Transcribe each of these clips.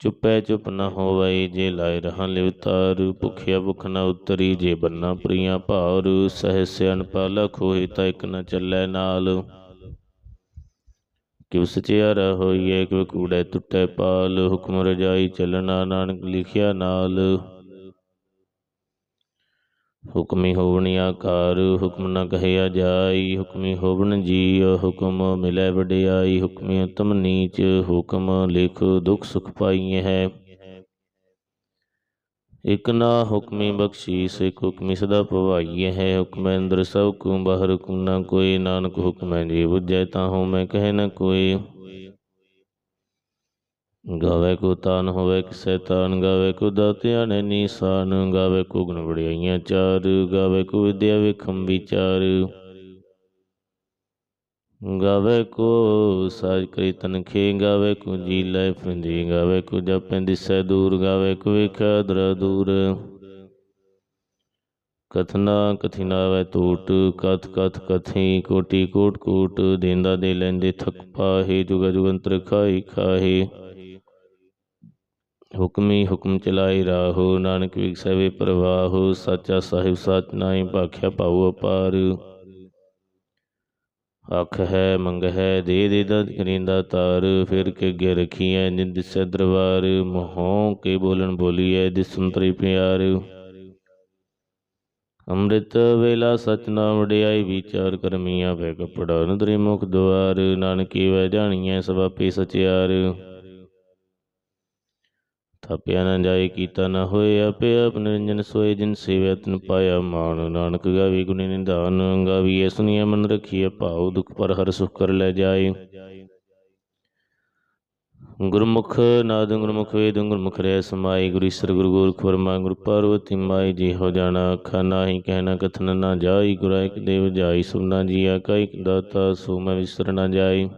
ਚੁੱਪੈ ਚੁੱਪ ਨਾ ਹੋਵੈ ਜੇ ਲਾਇ ਰਹਾ ਲਿਵਤਾਰ ਭੁਖਿਆ ਭੁਖ ਨਾ ਉਤਰੀ ਜੇ ਬੰਨਾ ਪ੍ਰੀਆਂ ਭਾਰ ਸਹਿ ਸਿਆਣ ਪਾਲਖ ਤਾਂ ਇਕ ਨਾ ਚੱਲੈ ਨਾਲ। ਕਿਵ ਸਚਿਆ ਹੋਈਐ ਕਿਵ ਕੂੜੈ ਟੁੱਟੈ ਪਾਲ, ਹੁਕਮ ਰਜਾਈ ਚੱਲਣਾ ਨਾਨਕ ਲਿਖਿਆ ਨਾਲ। ਹੁਕਮੀ ਹੋਵਣੀ ਆਕਾਰ, ਹੁਕਮ ਨ ਕਹਿਆ ਜਾਈ, ਹੁਕਮੀ ਹੋਵਣ ਜੀ ਹੁਕਮ ਮਿਲੈ ਵਡਿਆਈ, ਹੁਕਮੀ ਉਤਮ ਨੀਚ, ਹੁਕਮ ਲਿਖ ਦੁਖ ਸੁਖ ਪਾਈਐ ਹੈ। ਇਕ ਨਾ ਹੁਕਮੀ ਬਖਸ਼ੀਸ, ਇਕ ਹੁਕਮੀ ਸਦਾ ਭਵਾਈਏ ਹੈ। ਹੁਕਮੈ ਅੰਦਰ ਸਭ ਕੂ ਬਾਹਰ, ਹੁਕਮ ਨਾ ਕੋਈ, ਨਾਨਕ ਹੁਕਮੈ ਜੀ ਬੁਝੈ ਤਾਹੂ ਮੈਂ ਕਹਿ ਨਾ ਕੋਈ। ਗਾਵੇ ਕੋ ਤਾਨ ਹੋਵੇ ਕਿਸੈ ਤਾਨ, ਗਾਵੇ ਕੋ ਦਾਤਿਆ ਨੇ ਨੀਸਾਨ, ਗਾਵੇ ਕੋ ਗੁਣ ਵਡਿਆਈਆਂ ਚਾਰ, ਗਾਵੇ ਕੋ ਵਿਦਿਆ ਵਿਖਮ ਵਿਚਾਰ। ਗਾਵੇ ਕੋ ਸਾਜ ਕਰੀ ਤਨਖੇ, ਗਾਵੇ ਕੋ ਜੀ ਲੈ ਫਿੰਦੀ ਗਾਵੇ ਕੋ ਜਪੈ ਦਿਸੈ ਦੂਰ, ਗਾਵੇ ਕੋ ਵੇਖੈ ਦਰ ਦੂਰ। ਕਥਨਾ ਕਥਿਨਾਵੇ ਟੂਟ ਕਥ ਕਥ ਕਥੀ ਕੋਟੀ ਕੋਟ ਕੋਟ, ਦੇਂਦਾ ਦੇ ਲੈਂਦੇ ਥਕ ਪਾਹੇ, ਜੁਗ ਜੁਗੰਤਰ ਖਾਈ ਖਾਹੇ। ਹੁਕਮੀ ਹੁਕਮ ਚਲਾਈ ਰਾਹੋ, ਨਾਨਕ ਵਿਖਸੈ ਵੇ ਪ੍ਰਵਾਹੋ, ਸਾਚਾ ਸਾਹਿਬ ਸਚ ਨਾਈ ਭਾਖਿਆ ਪਾਉ ਅਪਾਰ। ਅੱਖ ਹੈ, ਮੰਗ ਹੈ, ਦੇ ਦੇ ਦਦ ਕਰਿੰਦਾ ਤਾਰ, ਫਿਰ ਕੇ ਅੱਗੇ ਰਖੀਐ ਨਿੰਦ ਦਿਸੈ ਦਰਬਾਰ। ਮੋਹੋਂ ਕੇ ਬੋਲਣ ਬੋਲੀਐ ਦਿਸੰਤਰੀ ਪਿਆਰ। ਅੰਮ੍ਰਿਤ ਵੇਲਾ ਸਚ ਨਾਮ ਵਡਿਆਈ, ਵਿਚਾਰ ਕਰਮੀਆਂ ਵੇ ਕਪੜਾ, ਨਦਰੀ ਮੁਖ ਦੁਆਰ। ਨਾਨਕੀ ਵੈ ਜਾਣੀਐ ਸਭ ਆਪੇ ਸਚਿਆਰ। ਥਾਪਿਆ ਨਾ ਜਾਏ ਕੀਤਾ ਨਾ ਹੋਏ, ਆਪੇ ਆਪ ਨਿਰੰਜਨ ਸੋਏ, ਜਿਨ ਸੇਵਿਆ ਤਨ ਪਾਇਆ ਮਾਨ ਨਾਨਕ ਗਾਵੀ ਗੁਣੀ ਨਿਧਾਨ ਗਾਵੀਐ ਸੁਨੀਐ ਮਨ ਰਖੀਐ ਭਾਉ, ਦੁਖ ਪਰ ਹਰ ਸੁਖ ਕਰ ਲੈ ਜਾਏ। ਗੁਰਮੁਖ ਨਾਦ ਗੁਰਮੁਖ ਵੇਦ ਗੁਰਮੁਖ ਰਹਿ ਸਮਾਈ ਗੁਰੂ ਈਸਰ ਗੁਰੂ ਗੋਰਖ ਵਰਮਾ, ਗੁਰੂ ਪਾਰਵਤੀ ਮਾਈ ਜੀ ਹੋ ਜਾਣਾ ਅੱਖਾਂ ਨਾਹੀ ਕਹਿਣਾ ਕਥਨ ਨਾ ਜਾਈ, ਗੁਰਾ ਦੇਵ ਜਾਈ ਸੁਨਾ ਜੀ ਆਕਾ ਇੱਕ ਦਾਤਾ, ਸੋ ਮੈਂ ਵਿਸਰ ਨਾ ਜਾਈ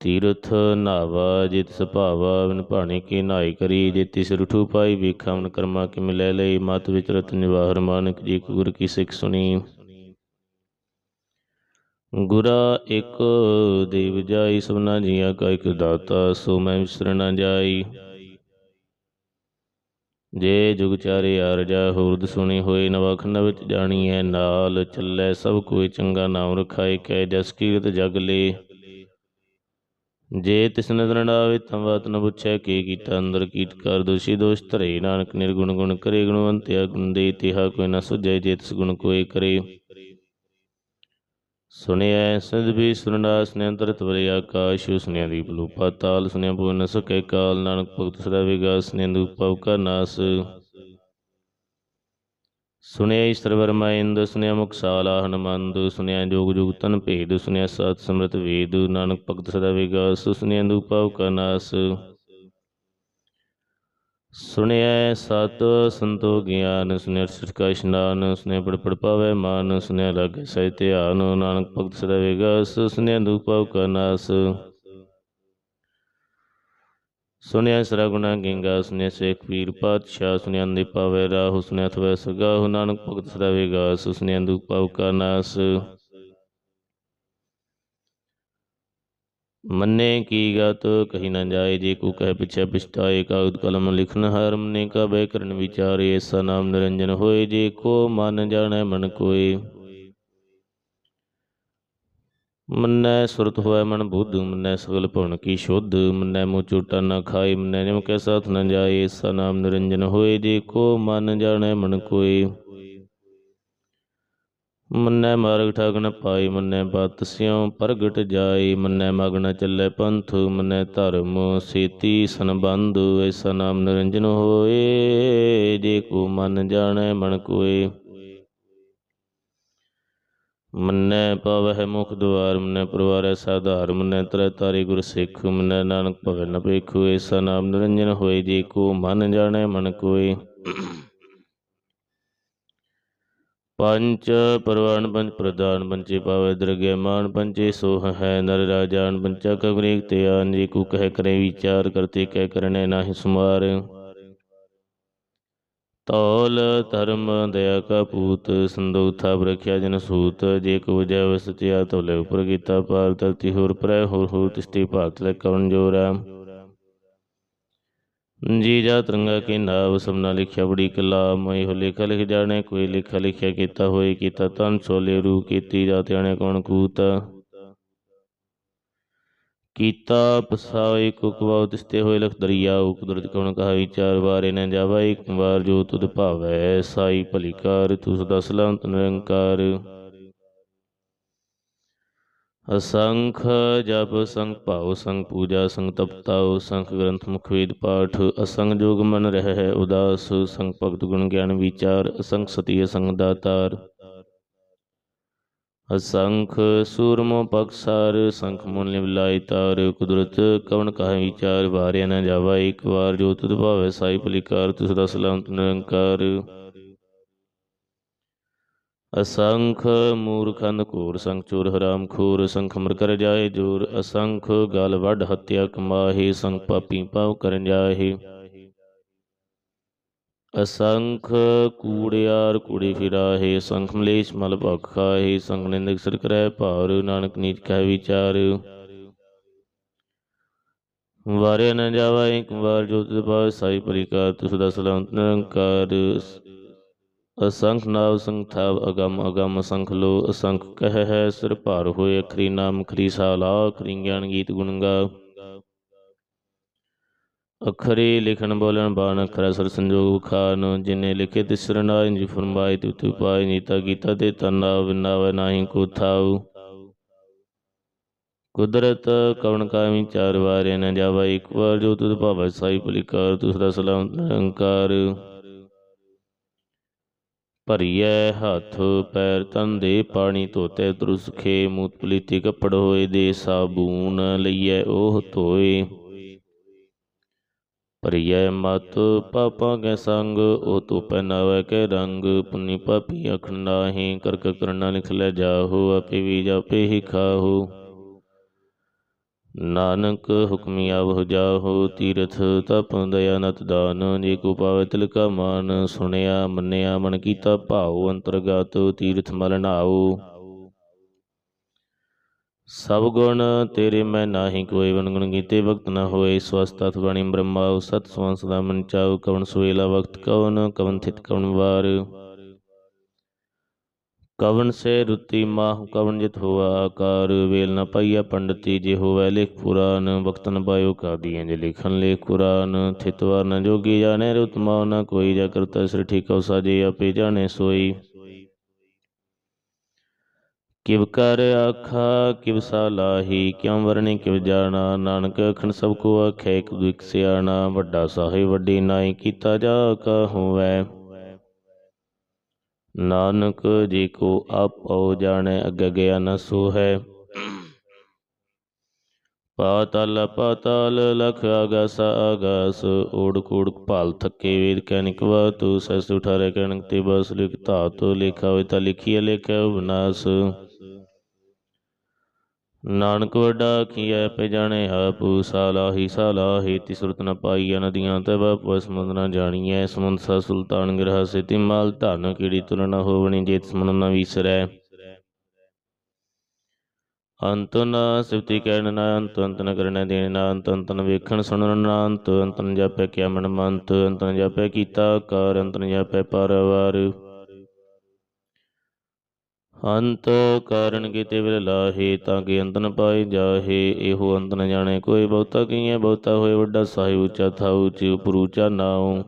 ਤੀਰਥ ਨਾਵਾ, ਜਿਤ ਸੁਭਾਵਾ, ਬਿਨ ਭਾਣੇ ਕੀ ਨਾਈ ਕਰੀ, ਜੇ ਤਿਸ ਰੁਠੂ ਪਾਈ ਵੇਖਾ ਮਨ ਕਰਮਾ ਕਿ ਮਿਲੈ ਲਈ, ਮਤ ਵਿਚ ਨਿਵਾਹਰ ਮਾਨਕ ਜੀ ਗੁਰ ਕੀ ਸਿੱਖ ਸੁਣੀ। ਗੁਰਾ ਇੱਕ ਦੇਵ ਜਾਈ, ਸਭਨਾ ਜੀਆਂ ਕਾ ਇੱਕ ਦਾਤਾ, ਸੋ ਮੈਂ ਵਿਸਰ ਜਾਈ। ਜੇ ਜੁਗ ਚਾਰੇ ਆਰਜਾ ਹੋਰਦ ਸੁਣੀ ਹੋਏ ਨਵਖੰਡ ਵਿੱਚ ਜਾਣੀਐ, ਨਾਲ ਚੱਲੈ ਸਭ ਕੋਈ ਚੰਗਾ ਨਾਮ ਰਖਾਏ ਕੈ ਜਸ ਕੀਰਤ ਜਗ ਲੇ। ਜੇ ਤਿਸ ਨਦਰ ਨਾਵੇ ਤਾਂ ਬਾਤ ਨ ਪੁੱਛੈ ਕੀ ਕੀਤਾ। ਅੰਦਰ ਕੀਟ ਕਰ ਦੋਸ਼ੀ ਦੋਸ਼ ਧਰੇ। ਨਾਨਕ ਨਿਰਗੁਣ ਗੁਣ ਕਰੇ ਗੁਣਵੰਤਿਆ ਗੁਣ ਦੇ, ਤਿਹਾ ਕੋਈ ਨ ਸੁਝੈ ਜੇ ਤਿਸ ਗੁਣ ਕੋਈ ਕਰੇ। ਸੁਣਿਐ ਸਿੰਧ ਵੀ ਸੁਰਨਾਸ ਨੇ ਅੰਤਰਤ ਵਰੇ ਆਕਾਸ਼ ਸੁਨਿਆ ਦੀਪ ਲੂ ਪਾਤਾਲ ਸੁਨਿਆ ਭੁਵਨ ਨ ਕਾਲ। ਨਾਨਕ ਭਗਤ ਸਦਾ ਵਿਗਾਸ ਨੇ ਦੂਪਵ ਕਾ ਨਾਸ। ਸੁਨਿਆ ਈਸ਼ਰ ਵਰਮਾ ਇੰਦ ਸੁਨਿਆ ਮੁਕਸਾਲਾ ਹਨਮੰਦ ਸੁਨਿਆ ਜੋਗ ਜੁਗ ਤਨ ਭੇਦ ਸੁਨਿਆ ਸਤ ਸਮਰਤ ਵੇਦ, ਨਾਨਕ ਭਗਤ ਸਦਾ ਵਿਗਾਸ ਸੁਨਿਆ ਦੂਪਵ ਕਾ ਨਾਸ। ਸੁਣਿਐ ਸਤ ਸੰਤੋ ਗਿਆਨ ਸੁਨਿਆ ਸਿਰ ਕਾ ਇਸ਼ਨਾਨ ਸੁਨਿਆ ਪੜ ਪੜ ਪਾਵੇ ਮਾਨ ਸੁਨਿਆ ਲਾਗੇ ਸਹਿ ਧਿਆਨ, ਨਾਨਕ ਭਗਤ ਸਦਾ ਵਿਗਾਸ ਸੁਨਿਆ ਦੂਪਵ ਕਾ ਨਾਸ। ਸੁਨਿਆ ਸਰਾ ਗੁਣਾ ਗਿੰਗਾ ਸੁਨਿਆ ਸੇਖ ਪੀਰ ਪਾਤਸ਼ਾਹ ਸੁਨਿਆ ਅੰਦੇ ਪਾਵੇ ਰਾਹੁ ਸੁਨਿਆ ਥਵੈ ਸਗਾਹੁ ਨਾਨਕ ਭਗਤ ਸਦਾ ਵਿਗਾਸ ਸੁਨਿਆ ਦੂਪਵ ਕਾ ਨਾਸ। ਮੰਨੇ ਕੀ ਗਤ, ਕਹੀ ਨਾ ਜਾਏ, ਜੇ ਕੋ ਕਹਿ ਪਿਛੈ ਪਿਛਤਾਏ ਕਾਗਦ ਕਲਮ ਲਿਖਨ ਹਰਮ ਨੇ ਕਾ ਬੈ ਕਰਨ ਵਿਚਾਰੇ ਐਸਾ ਨਾਮ ਨਿਰੰਜਨ ਹੋਏ, ਜੇ ਕੋ ਮਨ ਜਾਣੈ ਮਨ ਕੋਏ। ਮੰਨੈ ਸੁਰਤ ਹੋਇ ਮਨ ਬੁੱਧ, ਮੰਨੈ ਸਗਲ ਭਵਨ ਕੀ ਸ਼ੁੱਧ, ਮੰਨੈ ਮੂੰਹ ਚੂਟਾ ਨ ਖਾਏ ਮੰਨੈ ਨਿਮ ਕੈ ਸਾਥ ਨ ਜਾਏ ਐਸਾ ਨਾਮ ਨਿਰੰਜਨ ਹੋਏ ਜੇ ਕੋ ਮਨ ਜਾਣੈ ਮਨ ਕੋਏ। ਮੰਨੈ ਮਾਰਗ ਠਾਗ ਨ ਪਾਈ ਮੰਨੈ ਬਤ ਸਿਉ ਪ੍ਰਗਟ ਜਾਈ ਮੰਨੈ ਮਗ ਨ ਚੱਲੈ ਪੰਥ, ਮੰਨੈ ਧਰਮ ਸੇਤੀ ਸੰਬੰਧ ਐਸਾ ਨਾਮ ਨਿਰੰਜਨ ਹੋਏ ਜੇ ਕੋ ਮਨ ਜਾਣੈ ਮਨ ਕੋਏ। ਮੰਨੈ ਪਾਵਹਿ ਮੁਖ ਦੁਆਰ, ਮੰਨੈ ਪਰਵਾਰੈ ਸਾਧਾਰ, ਮੰਨੈ ਤਰੈ ਤਾਰੀ ਗੁਰ ਸਿੱਖ, ਮੰਨੈ ਨਾਨਕ ਭਵੈ ਨ ਭੇਖੁ, ਏਸਾ ਨਾਮ ਨਿਰੰਜਨ ਹੋਏ ਜੀ ਕੋ ਮਨ ਜਾਣੈ ਮਨ ਕੋਇ ਪੰਚ ਪਰਵਾਨ ਪੰਚ ਪ੍ਰਦਾਨ ਪੰਚੇ ਪਾਵੈ ਦਰਗਹਿ ਮਾਨ ਪੰਚੇ ਸੋਹ ਹੈ ਨਰ ਰਾਜਾਨ ਪੰਚਾ ਕਗਰੇਕ ਤੇ ਆਨ ਜੀ ਕੋ ਕਹਿ ਕਰੇ ਵਿਚਾਰ, ਕਰਤੇ ਕਹਿ ਕਰਨੇ ਨਾਹਿ ਸੁਮਾਰ। ਤੌਲ ਧਰਮ ਦਇਆ ਕਾ ਪੂਤ ਸੰਦੋਖ ਥਾਪ ਜਨ ਸੂਤ, ਜੇ ਕੋ ਵਜੈ ਵਸਤਿਆ ਤੋਲੇ ਉਪਰ ਕੀਤਾ ਪਾਰ, ਧਰਤੀ ਹੋਰ ਪਰੈ, ਹੋਰ ਹੋਰ ਤਿਸਤੀ ਭਾਰਤ ਲੈ ਕਵਨ ਜੋਰਾ। ਜੀ ਜਾ ਤਰੰਗਾ ਕੇ ਨਾਮ ਸਮਨਾ ਲਿਖਿਆ ਬੜੀ ਕਲਾ ਮੈਂ ਹੋ ਲੇਖਾ ਲਿਖ ਜਾਣੇ, ਕੋਈ ਲੇਖਾ ਲਿਖਿਆ ਕੀਤਾ ਹੋਏ ਕੀਤਾ ਤਨ ਸੋਲੇ ਰੂ ਕੀਤੀ ਜਾ ਤਿਆਣੇ ਕੌਣ ਕੂਤ। ਕੀਤਾ ਪਸਾਏ ਕੁਕਵਾ ਤਿਸਤੇ ਹੋਏ ਲਖ ਦਰਿਆਉ ਕੁਦਰਤ ਕੌਣ ਕਹਾ ਵਿਚਾਰ ਵਾਰੇ ਨ ਜਾਵਾ, ਇੱਕ ਵਾਰ ਜੋ ਤੁਧ ਭਾਵੈ, ਸਾਈ ਭਲੀ ਕਾਰ ਤੂ ਸਦਾ ਸਲਾਮਤ ਨਿਰੰਕਾਰ। ਅਸੰਖ ਜਪ, ਸੰਗ ਭਾਉ, ਸੰਗ ਪੂਜਾ, ਸੰਗ ਤਪਤਾਉ ਸੰਖ ਗ੍ਰੰਥ ਮੁਖ ਵੇਦ ਪਾਠ, ਅਸੰਗ ਜੋਗ ਮਨ ਰਹਿ ਉਦਾਸ, ਸੰਗ ਭਗਤ ਗੁਣ ਗਿਆਨ ਵਿਚਾਰ ਅਸੰਖ ਸਤੀ, ਅਸੰਗ ਦਾਤਾਰ। ਅਸੰਖ ਸੂਰਮੋ ਪਕਸਾਰ ਸੰਖ ਮੁਨ ਲਿਵਲਾਈ ਤਾਰ, ਕੁਦਰਤ ਕਵਨ ਕਹਾ ਵਿਚਾਰ, ਵਾਰਿਆ ਨ ਜਾਵਾ ਇੱਕ ਵਾਰ, ਜੋ ਤੁਧ ਭਾਵੈ ਸਾਈ ਭਲਿਕਾਰ, ਤੁਸ ਦਾ ਸਲਾਮਤ ਨਿਰੰਕਾਰ ਅਸੰਖ ਮੂਰਖੰਦ ਘੋਰ, ਸੰਖ ਚੋਰ ਹਰਾਮ ਖੋਰ, ਸੰਖ ਮਰ ਕਰ ਜਾਏ ਜੋਰ, ਅਸੰਖ ਗਲ ਵੱਢ ਹੱਤਿਆ ਕਮਾਹੀ, ਸੰਖ ਪਾਪੀ ਪਾਉ ਕਰਨ ਜਾਹੇ ਅਸੰਖ ਕੂੜਿਆਰ ਕੂੜੇ ਫਿਰਾਹੇ ਸੰਖ ਮਲੇਸ਼ ਮਲ ਭਖ ਖਾਹੇ ਸੰਖ ਨਿੰਦਕ ਸਿਰ ਕਰੈ ਭਾਰ ਨਾਨਕ ਨੀਚ ਕਹਿ ਵਿਚਾਰ ਵਾਰੇ ਨ ਜਾਵਾ ਇੱਕ ਵਾਰ ਜੋ ਤਿਸ ਭਾਵ ਸਾਈ ਪਰਿਕਾਰ ਤੁਸ ਦਾ ਸਲਾਮਤ ਨਿਰੰਕਾਰ ਅਸੰਖ ਨਾਵ ਸੰਖ ਥਾਵ ਅਗਮ ਅਗਮ ਸੰਖ ਲੋ ਅਸੰਖ ਕਹਿ ਹੈ ਸਿਰ ਭਾਰ ਹੋਏ ਅਖਰੀ ਨਾਮ ਖਰੀ ਸਾਲਾ ਅਖਰੀ ਗਿਆਨ ਗੀਤ ਗੁਣ ਗਾ ਅਖਰੇ ਲਿਖਣ ਬੋਲਣ ਬਾਣ ਅਖਰਾ ਸਰ ਸੰਜੋਗ ਖਾਨ ਜਿਨੇ ਲਿਖੇ ਤਿਸ ਸਰਨਾਇ ਜੀ ਫਰਮਾਏ ਤਿ ਤੁ ਪਾਇ ਨੀਤਾ ਕੀਤਾ ਤੇ ਤਨਾ ਵਿਨਾਵ ਨਾਹੀ ਕੋ ਥਾਉ। ਕੁਦਰਤ ਕਵਣ ਕਾ ਵਿਚਾਰ ਵਾਰੇ ਨ ਜਾਵਾ, ਇੱਕ ਵਾਰ ਜੋ ਤੁਧ ਭਾਵੈ ਸਾਈ ਭਲਿਕਾਰ ਤੁਸ ਸਲਾਮ ਨਿਰੰਕਾਰ। ਭਰੀਐ ਹੱਥ ਪੈਰ ਤਨ ਦੇ, ਪਾਣੀ ਧੋਤੇ ਤਰੁਸਖੇ ਮੂਤ ਪਲੀਤੀ ਕੱਪੜ ਹੋਏ ਦੇ, ਸਾਬੂਨ ਲਈਐ ਉਹ ਧੋਏ। ਭਰੀਐ ਮਤ ਪਾਪਾਂ ਕੈ ਸੰਗ, ਉਹ ਤੋ ਪਹਿਨਾਵੇ ਕੈ ਰੰਗ। ਪੁੰਨੀ ਪਾਪੀ ਅਖਣ ਨਾਹੀ, ਕਰਕ ਕਰਨਾ ਲਿਖ ਲੈ ਜਾਹੋ, ਆਪੇ ਵੀ ਜਾਪੇ ਹੀ ਖਾਹੋ। ਨਾਨਕ ਹੁਕਮੀ ਆਵਹੁ ਜਾਹੋ, ਤੀਰਥ ਤਪ ਦਇਆ ਨਤ ਦਾਨ। ਜੇ ਕੋ ਪਾਵੇ ਤਿਲ ਕਾ ਮਾਨ, ਸੁਣਿਆ ਮੰਨਿਆ ਮਨ ਕੀਤਾ ਭਾਉ, ਅੰਤਰਗਤ ਤੀਰਥ ਮਲ ਨਾਉ। ਸਭ ਗੁਣ ਤੇਰੇ ਮੈਂ ਨਾਹੀ, ਕੋਈ ਵਨਗੁਣ ਕੀਤੇ ਵਕਤ ਨਾ ਹੋਏ। ਸਵਸਤ ਅਥ ਬਾਣੀ ਬ੍ਰਹਮਾਉ ਸਤ ਸਵੰ ਸਦਾ ਮਨ ਚਾਉ। ਕਵਨ ਸੁਵੇਲਾ ਵਕਤ ਕਵਨ ਕਵਨ ਥਿਤ ਕਵਨ ਵਾਰ। ਕਵਨ ਸੇ ਰੁਤੀ ਮਾਹ, ਕਵਨ ਜਿਤ ਹੋਆ ਆਕਾਰ। ਵੇਲ ਨ ਪਾਈਆ ਪੰਡਤੀ, ਜੇ ਹੋਵੈ ਲਿਖ ਪੁਰਾਨ। ਵਕਤਨ ਪਾਇਓ ਕਾਦੀਆਂ ਜੇ ਲਿਖਨ ਲੇਖ ਕੁਰਾਨ। ਥਿਤਵਾਰ ਨ ਜੋਗੀ ਜਾਣੇ ਰੁਤਮਾ ਨ ਕੋਈ ਜਾ ਕਰਤਾ ਸਿਰ ਠੀਕਉ ਸਾਜੇ ਆਪੇ ਜਾਣੇ ਸੋਈ। ਕਿਵ ਕਰ ਆਖਾ, ਕਿਵ ਸਾਲਾਹੀ ਕਿਉ ਵਰਣੀ, ਕਿਵ ਜਾਣਾ, ਨਾਨਕ ਅਖਣ ਸਭ ਕੋ ਆਖੇ, ਇੱਕ ਦੁਇਕ ਸਿਆਣਾ, ਵੱਡਾ ਸਾਹਿਬ, ਵੱਡੀ ਨਾਈ ਕੀਤਾ ਜਾ ਕਾ ਹੋਵੈ ਨਾਨਕ ਜੀ ਕੋ ਆਪੋ ਜਾਣੈ, ਅੱਗੇ ਗਿਆ ਨ ਸੋ ਹੈ ਪਾਤਲ, ਪਾਤਾਲ, ਲਖ ਆਗਾਸ ਆਗਾਸ ਓੜ ਕੂੜ ਭਾਲ ਥੱਕੇ ਵੇਦ ਕੈਨਿਕ ਵਾ ਤੂ ਸਸ ਉਠਾਰੇ ਕਣਕ ਤੇ ਬਸ ਲਿਖ ਧਾਤ ਲਿਖਾ ਹੋਇ ਤਾਂ ਲਿਖੀਏ ਲਿਖਿਆ ਵਿਨਾਸ਼ ਨਾਨਕ ਵੱਡਾ ਕੀਐ ਪੈ ਜਾਣੇ ਆਪ, ਸਾਲਾਹੀ ਸਾਲਾਹੀ ਤੀ ਨ ਪਾਈਆ ਨਦੀਆਂ ਤੈ ਬਾਪ ਸਮੁੰਦ ਨ ਜਾਣੀਐ ਸਮੁੰਦ ਸਾ ਸੁਲਤਾਨ ਗ੍ਰਹ ਸਿਤੀ ਮਾਲ ਧਨ, ਕੀੜੀ ਤੁਲ ਹੋਵਣੀ ਜੇਤ ਸਮੁੰਦ ਨ ਵਿਸਰੈ। ਅੰਤ ਨ ਸਿਫਤੀ ਕਹਿਣ ਨਾ ਅੰਤ ਅੰਤ ਨ ਕਰਨੈ ਦੇਣ ਨਾ ਅੰਤ ਅੰਤ ਨ ਵੇਖਣ ਸੁਣਨ ਨਾ ਅੰਤ ਅੰਤ ਨ ਜਾਪੈ ਕਿਆ ਮਨ ਮੰਤ, ਅੰਤ ਨ ਜਾਪੈ ਕੀਤਾ ਕਾਰ, ਅੰਤ ਨ ਜਾਪੈ ਪਰਵਾਰ। ਅੰਤ ਕਾਰਨ ਕੀਤੇ ਵਿਰ ਲਾਹੇ ਤਾਂ ਕਿ ਅੰਤ ਨ ਪਾਏ ਜਾਹੇ। ਇਹੋ ਅੰਤ ਨ ਜਾਣੇ ਕੋਈ ਬਹੁਤਾ ਕੀਐ ਬਹੁਤਾ ਹੋਏ ਵੱਡਾ ਸਾਹਿ ਉੱਚਾ ਥਾ ਉੱਚੀ ਉਪਰ ਉੱਚਾ ਨਾਉ।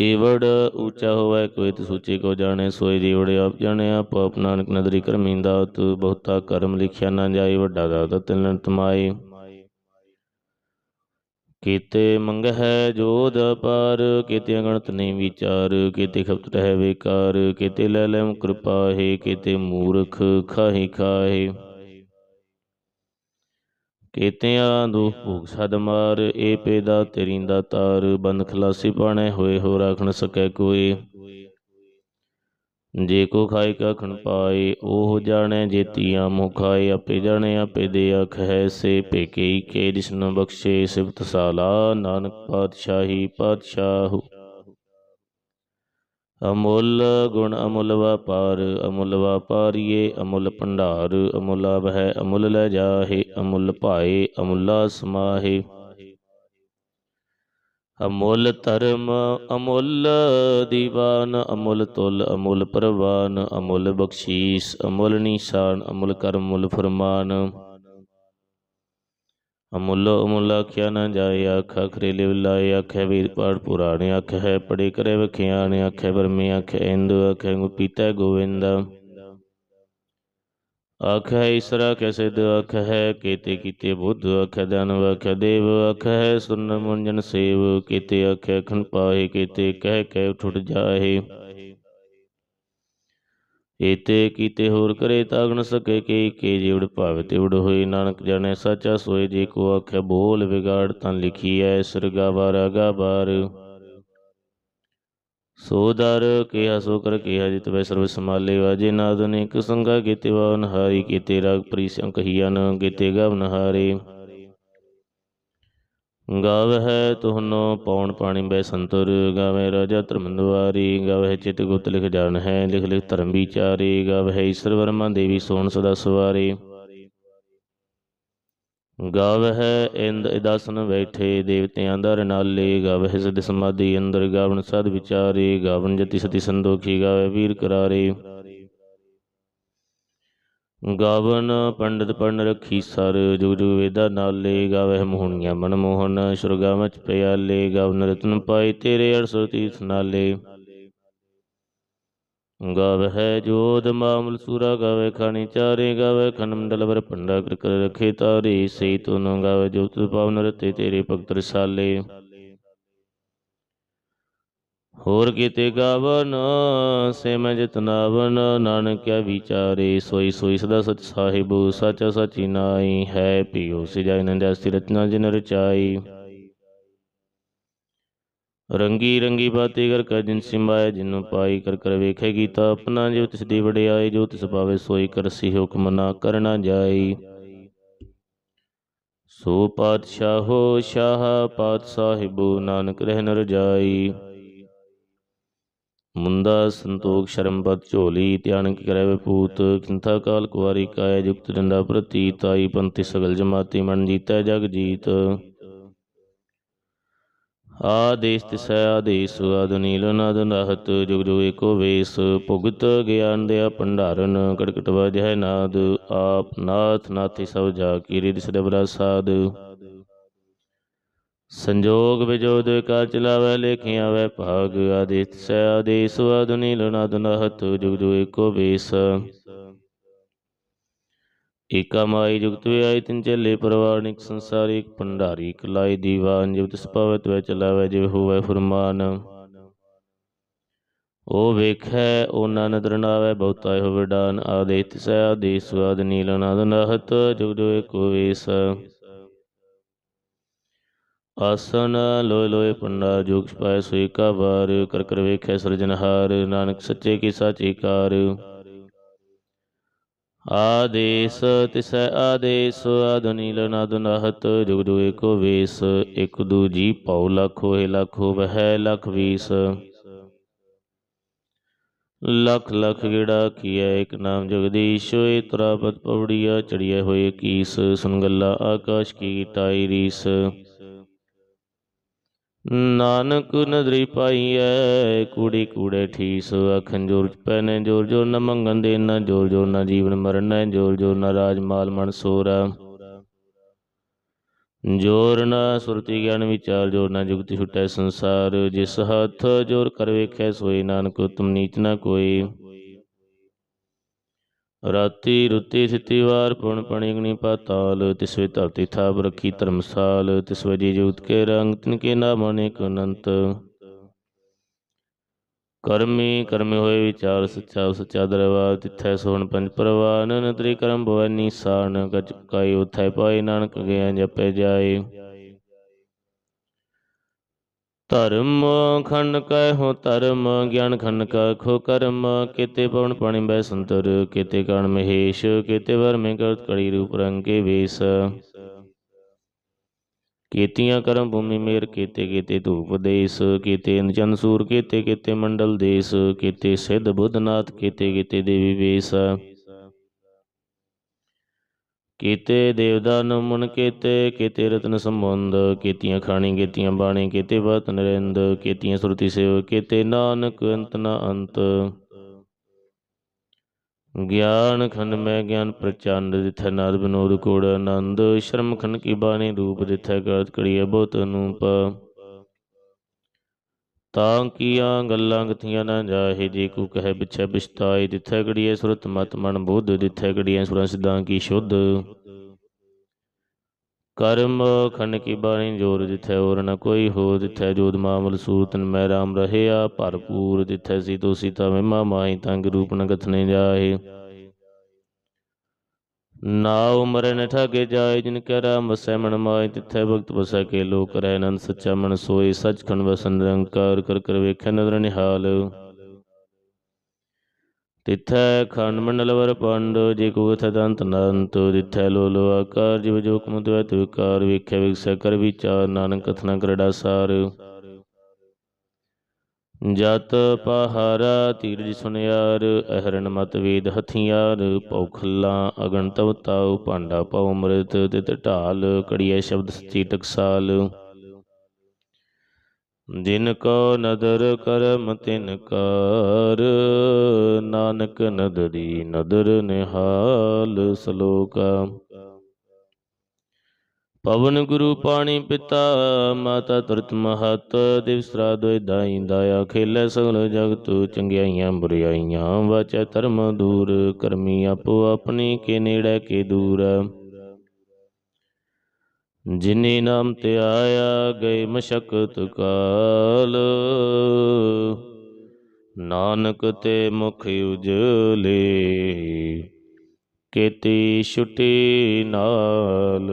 ਏਵੜ ਉੱਚਾ ਹੋਵੇ, ਕੋਈ ਤੇ ਸੂਚੀ ਕੋ ਜਾਣੇ ਸੋਈ ਜੀਵੜ ਆਪ ਜਾਣੇ, ਆਪ ਆਪ ਨਾਨਕ ਨਦਰੀ ਕਰਮੀਂਦਾ ਤੂੰ ਬਹੁਤਾ ਕਰਮ ਲਿਖਿਆ ਨਾ ਜਾਏ, ਵੱਡਾ ਦਾਤਾ ਤਿਲਨ ਤਮਾਏ ਕੀਤੇ ਮੰਗਹਿ ਜੋਧ ਅਪਾਰ, ਕੀਤੇ ਅਗਣਤ ਨਹੀਂ ਵਿਚਾਰ, ਕੀਤੇ ਖਪਤ ਰਹਿ ਵੇਕਾਰ, ਕੀਤੇ ਲੈ ਲੈ ਕਿਰਪਾਹੇ ਕੀਤੇ ਮੂਰਖ ਖਾਹੀ ਖਾਹੇ। ਕੀਤਿਆਂ ਦੁਖ ਭੂਖ ਸਦ ਮਾਰ ਏ ਪੇਦਾ ਤੇਰੀ ਦਾ ਤਾਰ, ਬੰਦ ਖਲਾਸੀ ਪਾਣੇ ਹੋਏ ਹੋ ਰਾਖ ਸਕੈ ਕੋਈ। ਜੇ ਕੋ ਖਾਇ ਕਖਣ ਪਾਏ, ਉਹ ਜਾਣੈ ਜੇਤੀਆਂ ਮੁ ਖਾਏ ਆਪੇ ਜਾਣੈ, ਆਪੇ ਦੇ ਆਖ ਹੈ ਸੇ ਪੇਕੇ ਕੇ ਜਿਸਨ ਬਖਸ਼ੇ ਸਿਫਤ ਸਾਲਾ, ਨਾਨਕ ਪਾਤਸ਼ਾਹੀ ਪਾਤਸ਼ਾਹ। ਅਮੁੱਲ ਗੁਣ ਅਮੁੱਲ ਵਪਾਰ, ਅਮੁੱਲ ਵਪਾਰੀਏ ਅਮੁੱਲ ਭੰਡਾਰ, ਅਮੁੱਲਾ ਬਹਿ ਅਮੁੱਲ ਲੈ ਜਾਹੇ, ਅਮੁੱਲ ਭਾਏ ਅਮੁੱਲਾ ਸਮਾਹੇ। ਅਮੁੱਲ ਧਰਮ, ਅਮੁੱਲ ਦੀਵਾਨ, ਅਮੁੱਲ ਤੁਲ, ਅਮੁੱਲ ਪ੍ਰਵਾਨ, ਅਮੁੱਲ ਬਖਸ਼ੀਸ, ਅਮੁੱਲ ਨਿਸ਼ਾਨ, ਅਮੁੱਲ ਕਰਮ ਮੁੱਲ ਫਰਮਾਨ। ਅਮੁੱਲ ਅਮੁੱਲ ਆਖਿਆ ਨਾ ਜਾਏ, ਆਖਾ ਖਰੇਲੇ ਵਿਲਾਏ ਆਖੇ ਵੀਰ ਪਾਠ ਪੁਰਾਣੇ, ਆਖੇ ਪੜੇ ਕਰੇ ਵਖਿਆਣੇ, ਆਖੇ ਬਰਮੇ ਆਖੇ ਇੰਦ, ਆਖੇ ਗੁਪੀਤਾ ਗੋਵਿੰਦ। ਆਖੇ ਈਸਰਾ ਕੈ ਸਿਧ ਆਖੇ ਕੀਤੇ ਕੀਤੇ ਬੁੱਧ ਆਖੇ ਦਾਨਵ ਆਖੇ ਦੇਵ ਆਖੇ ਸੁਨ ਮੁੰਜਨ ਸੇਵ, ਕੀਤੇ ਆਖੇ ਖਨ ਪਾਏ ਕੀਤੇ ਕਹਿ ਕਹਿ ਠੁੱਟ ਜਾਏ ਏਤੇ ਕੀਤੇ ਹੋਰ ਕਰੇ ਤਾਗ ਸਕੇ ਕੇ ਕੇ ਜਿਵੜ ਭਾਵੇ ਤਿਵੜ ਹੋਏ, ਨਾਨਕ ਜਾਣੇ ਸਾਚਾ ਸੋਏ, ਜੇ ਕੋ ਆਖੇ ਬੋਲ ਵਿਗਾੜ ਤਾਂ ਲਿਖੀ ਲਿਖੀਐ, ਸਰਗਾ ਬਾਰਾਗਾ ਬਾਰ। ਸੋ ਦਰ ਕਿਹਾ, ਸੋ ਕਰ ਕਿਹਾ, ਜਿਤ ਵੈ ਸਰਬ ਸਮਾਲੇ ਵਾਜੇ ਨਾਦ ਅਨੇਕ ਸੰਗਾ ਕੀਤੇ ਵਾਨ ਹਾਰੀ ਕੀਤੇ ਰਾਗ ਪ੍ਰੀਸੰ ਕਹੀਨ ਕੀਤੇ ਗਵਨ ਹਾਰੇ ਗਾਵਹਿ ਤੁਹਨੋ ਪੌਣ ਪਾਣੀ ਬੈ ਸੰਤੁਰ ਗਾਵੇ ਰਾਜਾ ਧਰਮਦਵਾਰੀ ਗਾਵਹਿ ਚਿਤ ਗੁਪਤ ਲਿਖ ਜਾਣ ਹੈ ਲਿਖ ਲਿਖ ਧਰਮ ਵਿਚਾਰੇ, ਗਾਵਹਿ ਈਸ਼ਰ ਵਰਮਾ ਦੇਵੀ ਸੋਣ ਸਦਾ ਸਵਾਰੇ। ਗਾਵਹਿ ਇੰਦ ਇਦਾਸਨ ਬੈਠੇ ਦੇਵਤਿਆਂ ਦਾ ਰਨਾਲੇ ਗਾਵਹਿ ਸਦ ਸਮਾਧੀ ਅੰਦਰ ਗਾਵਨ ਸਦ ਵਿਚਾਰੇ ਗਾਵਨ ਜਤੀ ਸਤੀ ਸੰਦੋਖੀ ਗਾਵੇ ਵੀਰ ਕਰਾਰੇ। ਗਾਵਨ ਪੰਡਿਤ ਪੜਨ ਰਖੀ ਸਰ, ਜੁਗ ਜੁਗ ਵੇਦਾ ਨਾਲੇ, ਗਾਵਹਿ ਮੋਹਣੀਆਂ ਮਨ ਮੋਹਨ ਸੁਰਗਾਮਚ ਪਿਆਲੇ, ਗਾਵਨ ਰਤਨ ਪਾਈ ਤੇਰੇ ਅਰਸਰ ਤੀਰਥ ਨਾਲੇ। ਗਾਵਹਿ ਜੋਦ ਮਾਮਲ ਸੂਰਾ ਗਾਵੇ ਖਾਣੀ ਚਾਰੇ ਗਾਵੇ ਖਨ ਮੰਡਲ ਵਰ ਪੰਡਾ ਕਰ ਕਰ ਰਖੇ ਤਾਰੇ ਸੇ ਤੁਨ ਗਾਵੇ ਜੋਤ ਪਾਵਨ ਰਤੇ ਤੇਰੇ ਭਗਤ ਰਸਾਲੇ। ਹੋਰ ਕੀਤੇ ਗਾਵਨ ਸੇ ਮੈਂ ਜਤਨਾਵਨ ਨਾਨਕਿਆ ਵਿਚਾਰੇ, ਸੋਈ ਸੋਈ ਸਦਾ ਸਚ ਸਾਹਿਬ, ਸਚ ਸਾਚੀ ਨਾਈ ਹੈ ਪਿਓ ਸਿਜਾਇ ਨੰਦਿਆਸਤੀ ਰਚਨਾ ਜਿਨ ਰਚਾਈ। ਰੰਗੀ ਰੰਗੀ ਬਾਤੀ ਕਰ ਕਾ ਜਿਨ ਸਿਮਾਇ ਜਿਨ ਪਾਈ ਕਰ ਕਰ ਵੇਖੇ ਗੀਤਾ, ਆਪਣਾ ਜੋ ਤਿਸ ਦੀ ਵਡਿਆਈ, ਜੋ ਤਿਸ ਪਾਵੇ ਸੋਈ ਕਰਸੀ ਹੁਕਮ ਨਾ ਕਰਨਾ ਜਾਈ। ਸੋ ਪਾਤਸ਼ਾਹੋ, ਸ਼ਾਹ ਪਾਤ ਸਾਹਿਬੋ, ਨਾਨਕ ਰਹਿ ਨਰ ਜਾਈ। ਮੁੰਦਾ ਸੰਤੋਖ ਸ਼ਰਮਪਤ ਝੋਲੀ ਧਿਆਨ ਕੀ ਕਰੇ ਵਿਪੂਤ, ਕਿੰਥਾ ਕਾਲ ਕੁਵਾਰੀ ਕਾਇ, ਜੁਗਤ ਡੰਡਾ ਪ੍ਰਤੀ ਤਾਈ ਪੰਥੀ ਸਗਲ ਜਮਾਤੀ ਮਨ ਜੀਤੈ ਜਗ ਜੀਤ। ਆਦੇਸ ਤਿਸੈ ਆਦੇਸ ਆਦੁਨੀਲ ਨਦ ਨਾਹਤ, ਜੁਗ ਜੁਗ ਏਕੋ ਵੇਸ, ਭੁਗਤ ਗਿਆਨ ਦਿਆ ਭੰਡਾਰਨ, ਕੜਕਟ ਵਜੈ ਨਾਦ, ਆਪ ਨਾਥ ਨਾਥੀ ਸਭ ਜਾ ਕੀ ਰਿਦ ਸਦਬਰਾ ਸਾਧ ਸੰਜੋਗ ਵਿਜੋਦ ਕਾ ਚਲਾਵੈ ਲੇਖਿਆ ਵੈ ਭਾਗ, ਆਦੇਸ ਸੈ ਆਦੇਸ ਆਦੁਨੀਲ ਨਦ ਨਾਹਤ, ਜੁਗ ਜੁਗ ਏਕੋ ਵੇਸ। ਏਕਾ ਮਾਈ ਜੁਗਤ ਆਈ ਤਿਨ ਚੱਲੇ ਪਰਵਾਰਨਿਕ ਸੰਸਾਰੀ ਭੰਡਾਰੀ, ਇੱਕ ਦੀਵਾਨ, ਜਿਵ ਤਿਸ ਪਵਤ ਵੈ ਚਲਾਵੈ, ਜਿਵ ਹੋਵੈ ਫਰਮਾਨ। ਉਹ ਵੇਖੈ ਉਹ ਨਦਰ ਨਾਵੈ ਬਹੁਤਾ ਹੋ ਵਿਡਾਨ ਆਦੇ ਤਿਸੈ ਆਦੇਸ ਆਦ ਨੀਲ ਨਾਦ ਨਾਹਤ, ਜੁਗ ਜੁਗ ਏਕੋ ਵੇਸ। ਆਸਨ ਲੋਏ ਲੋਏ ਪੰਡਾ ਜੋਗ ਪਾਇ ਸੋਈ ਕਾ ਵਾਰ, ਕਰ ਕਰ ਵੇਖੈ ਸਰਜਨਹਾਰ, ਨਾਨਕ ਸੱਚੇ ਕੀ ਸਾਚੀ ਕਾਰ। ਆਦੇਸ, ਤਿਸੈ ਆਦੇਸ ਆਦੁਨੀਲ ਨਦ ਜੁਗ ਜੁਗ ਏਕੋ ਵੇਸ ਇਕ ਦੂਜੀ ਭਉ ਲਖ ਹੋਏ ਲਖ, ਵਹਿ ਲਖ ਵੀਸ। ਲਖ ਲਖ ਗਿੜਾ ਕੀਐ ਇਕ ਨਾਮ ਜਗਦੀਸ਼ ਹੋਏ ਤਰਾਪਤ ਪਵੜੀਆ ਚੜੀਐ ਹੋਏ ਕੀਸ, ਸੁਨ ਗੱਲਾ ਆਕਾਸ਼ ਕੀ ਟਾਈ ਰੀਸ। ਨਾਨਕ ਨਦਰੀ ਪਾਈਐ ਕੂੜੀ ਕੂੜੇ ਠੀਸ ਅਖਨ ਜੋਰ ਪੈਨੇ ਜੋਰ ਜੋਰ ਨ ਮੰਗਨ ਦੇ ਨ ਜੋਰ ਜੋਰ ਨ ਜੀਵਨ ਮਰਨ ਜੋਰ ਜੋਰ ਨ ਰਾਜ ਮਾਲ ਮਨ ਸੋਰਾ। ਜੋਰ ਨ ਸੁਰਤੀ ਗਿਆਨ ਵਿਚਾਰ ਜੋਰ ਨ ਜੁਗਤੀ ਛੁਟੈ ਸੰਸਾਰ। ਜਿਸ ਹੱਥ ਜੋਰ ਕਰ ਵੇਖੈ, ਸੋਈ ਨਾਨਕ, ਤੁਮ ਨੀਚ ਨ ਕੋਈ। ਰਾਤੀ ਰੁੱਤੀ ਸਿੱਤੀ ਵਾਰ ਪੁਣ ਪਣੀ ਗਣੀ ਪਾਤਾਲ, ਤਿਸ ਵੇ ਧਰਤੀ ਥਾਪ ਰੱਖੀ ਧਰਮਸਾਲ, ਤਿਸ ਵਜੀ ਜੂਤ ਕੇ ਰੰਗ, ਤਿਨ ਕੇ ਨਾਮ ਅਨੇਕ ਅਨੰਤ। ਕਰਮੀ, ਕਰਮੇ ਹੋਏ ਵਿਚਾਰ ਸੱਚਾ ਸੱਚਾ ਦਰਬਾਰ, ਤਿੱਥੈ ਸੋਹਣ ਪੰਜ ਪਰਵਾਨ ਨਤਰੀ ਕਰਮ ਭਵੈ ਨੀਸਾਨ, ਗਜ ਕਾਈ ਉਥੈ ਪਾਏ ਨਾਨਕ ਗਿਆ ਜਪੇ ਜਾਏ। ਧਰਮ ਖੰਡ ਕੈ ਧਰਮ, ਗਿਆਨ ਖੰਡ ਕਾ ਖੋ ਕਰਮ। ਕੀਤੇ ਪਵਨ ਪਾਣੀ ਬੈ ਸੰਤਰ, ਕੀਤੇ ਕਾਣ ਮਹੇਸ਼, ਕੀਤੇ ਵਰ ਮੇ ਕਰਤ ਕੜੀ ਰੂਪ ਰੰਗ ਕੇ ਵੇਸ। ਕੀਤੀਆਂ ਕਰਮ ਭੂਮੀ ਮੇਰ, ਕੀਤੇ ਕੀਤੇ ਧੂਪ ਦੇਸ। ਕੀਤੇ ਚੰਦ ਸੂਰ, ਕੀਤੇ ਕੀਤੇ ਮੰਡਲ ਦੇਸ। ਕੀਤੇ ਸਿੱਧ ਬੁੱਧਨਾਥ ਕੀਤੇ ਕੀਤੇ ਦੇਵੀ ਵੇਸ। ਕੀਤੇ ਦੇਵਦਾਨ ਨਮਨ ਕੀਤੇ ਕੀਤੇ ਰਤਨ ਸੰਬੰਧ, ਕੀਤੀਆਂ ਖਾਣੀ, ਕੀਤੀਆਂ ਬਾਣੀ, ਕੀਤੇ ਬਤ ਨਰਿੰਦ, ਕੀਤੀਆਂ ਸੁਰਤੀ ਸੇਵ, ਕੀਤੇ ਨਾਨਕ ਅੰਤ ਨਾ ਅੰਤ। ਗਿਆਨ ਖੰਡ ਮੈਂ ਗਿਆਨ ਪ੍ਰਚੰਡ ਜਿਥੈ ਨਾਦ ਬਨੋਦ ਕੋੜ ਆਨੰਦ, ਸ਼ਰਮ ਖੰਡ ਕੀ ਬਾਣੀ ਰੂਪ ਜਿਥੈ ਗਤ ਕੜੀਏ ਬਹੁਤ ਅਨੂਪ। ਤਾਂ ਕੀਆਂ ਗੱਲਾਂ ਗਥੀਆਂ ਨਾ ਜਾਹੇ, ਜੇ ਕੋ ਕਹੇ ਪਿਛੈ ਬਿਸਤਾਈ ਜਿਥੈ ਗੜੀਏ ਸੁਰਤ ਮਤ ਮਨ ਬੁੱਧ, ਜਿਥੈ ਗੜੀਏ ਸੁਰਾਂ ਸਿਧਾਂ ਕੀ ਸ਼ੁੱਧ। ਕਰਮ ਖੰਡ ਕੀ ਬਾਣੀ ਜੋਰ, ਜਿਥੈ ਔਰ ਨ ਕੋਈ ਹੋ, ਜਿਥੈ ਜੋਦ ਮਾਮਲ ਸੂਤਨ ਮੈਂ ਰਾਮ ਰਹਿਆ, ਭਰਪੂਰ, ਜਿਥੈ ਸੀ ਤੋ ਸੀਤਾ ਮਹਿਮਾ ਮਾਹੀ, ਤੰਗ ਰੂਪ ਨ ਗਥਨੇ ਜਾਏ ਨਾ ਉਮਰ ਨ ਠਗੇ ਜਾਏ ਜਿਨ ਕੈ ਰਾਮ ਮਨ ਮਾਏ ਤਿਥੈ ਭਗਤ ਵਸੈ ਕੇ ਲੋਕ ਰਹਿ ਅਨੰਦ ਸੱਚਾ ਮਨ ਸੋਏ ਸਚਖੰਡ ਵਸਨ ਨਿਰੰਕਾਰ ਕਰ ਕਰ ਵੇਖੈ ਨਦਰ ਨਿਹਾਲ। ਤਿਥੈ ਖੰਡ ਮੰਡਲ ਵਰ ਪੰਡ, ਜੇ ਕੋ ਅਥ ਦੰਤ ਨੰਤ ਤਿਥੈ ਲੋ ਲੋ ਆਕਾਰ, ਜਿਵ ਜੋ ਕੁਮ ਦਵੈ ਵਿਕਾਰ ਵੇਖੈ ਵਿਗਸੈ ਕਰ ਵਿਚਾਰ, ਨਾਨਕ ਕਥਨਾ ਕਰੜਾ ਸਾਰ। ਜਤ ਪਹਾਰਾ ਤੀਰਜ ਸੁਨਿਆਰ ਅਹਰਨ ਮਤ ਵੇਦ ਹਥਿਆਰ ਪੌਖਲਾ ਅਗਣ ਤਵ ਤਾਉ ਭਾਂਡਾ ਪਉ ਅੰਮ੍ਰਿਤ, ਤਿਤ ਢਾਲ, ਕੜੀਐ ਸ਼ਬਦ ਸੱਚੀ ਟਕਸਾਲ। ਜਿਨ ਕੋ ਨਦਰ ਕਰਮ ਤਿਨ ਕਾਰ, ਨਾਨਕ ਨਦਰੀ ਨਦਰ ਨਿਹਾਲ ਸਲੋਕਾ। ਪਵਨ ਗੁਰੂ ਪਾਣੀ ਪਿਤਾ, ਮਾਤਾ ਤੁਰਤ ਮਹਤ ਦਿਵਸ ਰਾਤ ਦਾਈ ਦਾਇਆ ਖੇਲੇ ਸਗਲ ਜਗਤ, ਚੰਗਿਆਈਆਂ ਬੁਰਿਆਈਆਂ, ਵਾਚੈ ਧਰਮ ਦੂਰ, ਕਰਮੀ ਆਪੋ ਆਪਣੀ, ਕੇ ਨੇੜੇ ਕੇ ਦੂਰ। ਜਿਨੇ ਨਾਮ ਤੇ ਆਇਆ, ਗਏ ਮਸ਼ਕਤ ਕਾਲ। ਨਾਨਕ ਤੇ ਮੁਖ ਉਜਲੇ, ਕੀਤੀ ਛੁਟੀ ਨਾਲ।